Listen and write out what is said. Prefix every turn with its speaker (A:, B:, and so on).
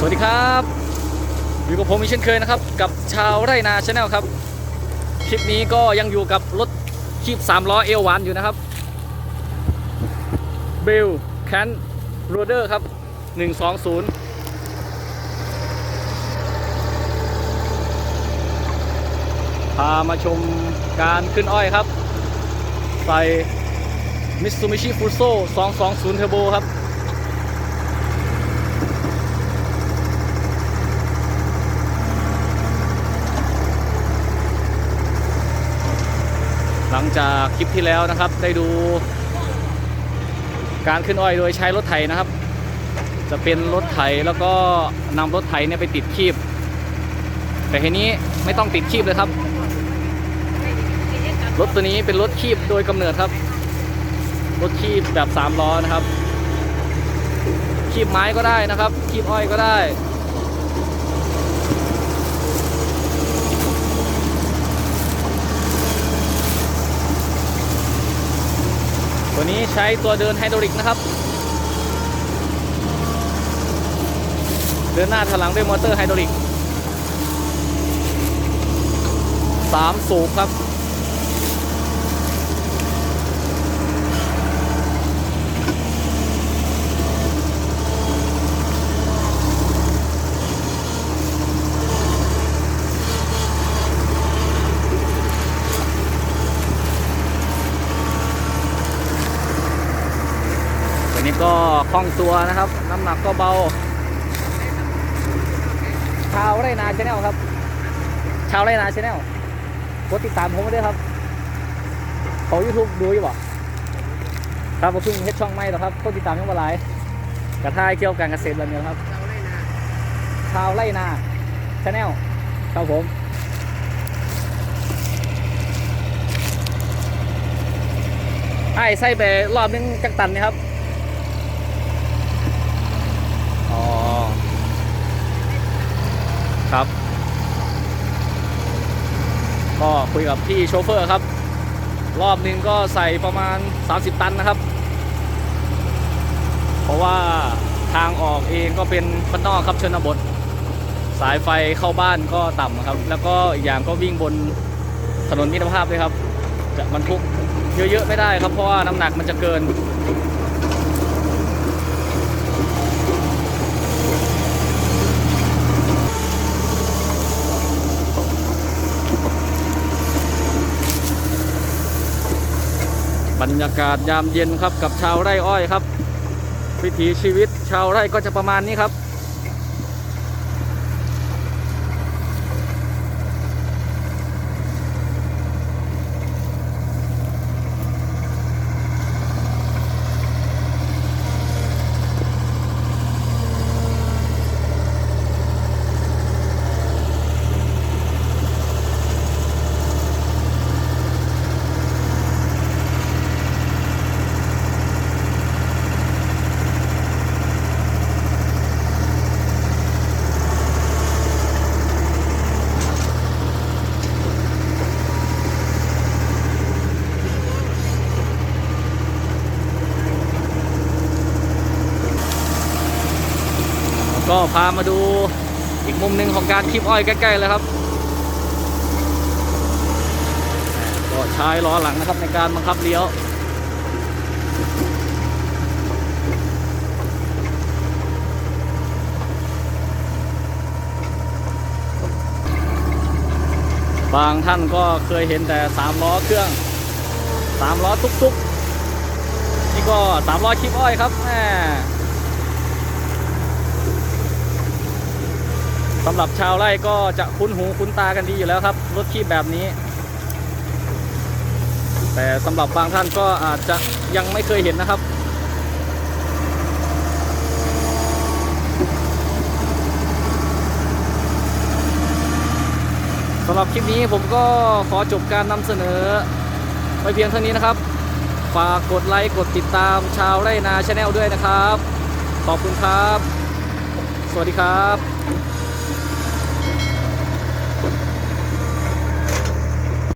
A: สวัสดีครับอยู่กับผมอีกเช่นเคยนะครับ กับชาวไร่นาชาแนลครับ คลิปนี้ก็ยังอยู่กับรถคีบ3ล้อเอวหวานอยู่นะครับเบลแคนโรเดอร์ครับ 120พามาชมการขึ้นอ้อยครับ ใส่ Mitsubishi Fuso 220 Turbo ครับ ลังจากคลิปที่แล้วนะครับ ได้ดู การขึ้นอ้อยโดยใช้รถไถนะครับ จะเป็นรถไถแล้วก็นำรถไถเนี่ยไปติดคีบ แต่ทีนี้ไม่ต้องติดคีบเลยครับ รถตัวนี้เป็นรถคีบโดยกำเนิดครับ รถคีบแบบ3ล้อนะครับ คีบไม้ก็ได้นะครับ คีบอ้อยก็ได้ นี้ใช้ตัวเดินไฮดรอลิกนะครับ เดินหน้าถลังด้วยมอเตอร์ไฮดรอลิกสามสูบครับ นี้ก็คล่องตัวนะครับ น้ำหนักก็เบา ชาวไรนาชาแนลครับ ชาวไรนาชาแนลกดติดตามผมได้วยครับเขา YouTube ดูอยู่บ่ครับผมเพิ่งเฮ็ดช่องใหม่หรอกครับกดติดตามยังบ่หลายกระทายเกี่ยวกับเกษตรแบบนี้ครับ ชาวไรนาชาแนลครับผมไอ้ใส่ไปรอบนึงจักตันนะครับ อ๋อ ครับ ก็คุยกับพี่โชเฟอร์ครับ รอบนึงก็ใส่ประมาณ 30 ตันนะครับ เพราะว่าทางออกเองก็เป็นบ้านนอกครับชนบท สายไฟเข้าบ้านก็ต่ำครับ แล้วก็อีกอย่างก็วิ่งบนถนนมิตรภาพเลยครับ จะบรรทุกเยอะๆไม่ได้ครับเพราะว่าน้ำหนักมันจะเกิน บรรยากาศยามเย็นครับกับชาวไร่อ้อยครับ วิถีชีวิตชาวไร่ก็จะประมาณนี้ครับ พามาดูอีกมุมหนึ่งของการคลิปอ้อยใกล้ๆเลยครับก็ใช้ล้อหลังนะครับในการบังคับเลี้ยวบางท่านก็เคยเห็นแต่สามล้อเครื่องสามล้อตุกๆนี่ก็สามล้อคลิปอ้อยครับแหม สำหรับชาวไร่ก็จะคุ้นหูคุ้นตากันดีอยู่แล้วครับ รถคีบแบบนี้ แต่สำหรับบางท่านก็อาจจะยังไม่เคยเห็นนะครับสำหรับคลิปนี้ผมก็ขอจบการนำเสนอไปเพียงเท่านี้นะครับ ฝากกดไลค์กดติดตามชาวไร่นาชาแนลด้วยนะครับ ขอบคุณครับ สวัสดีครับ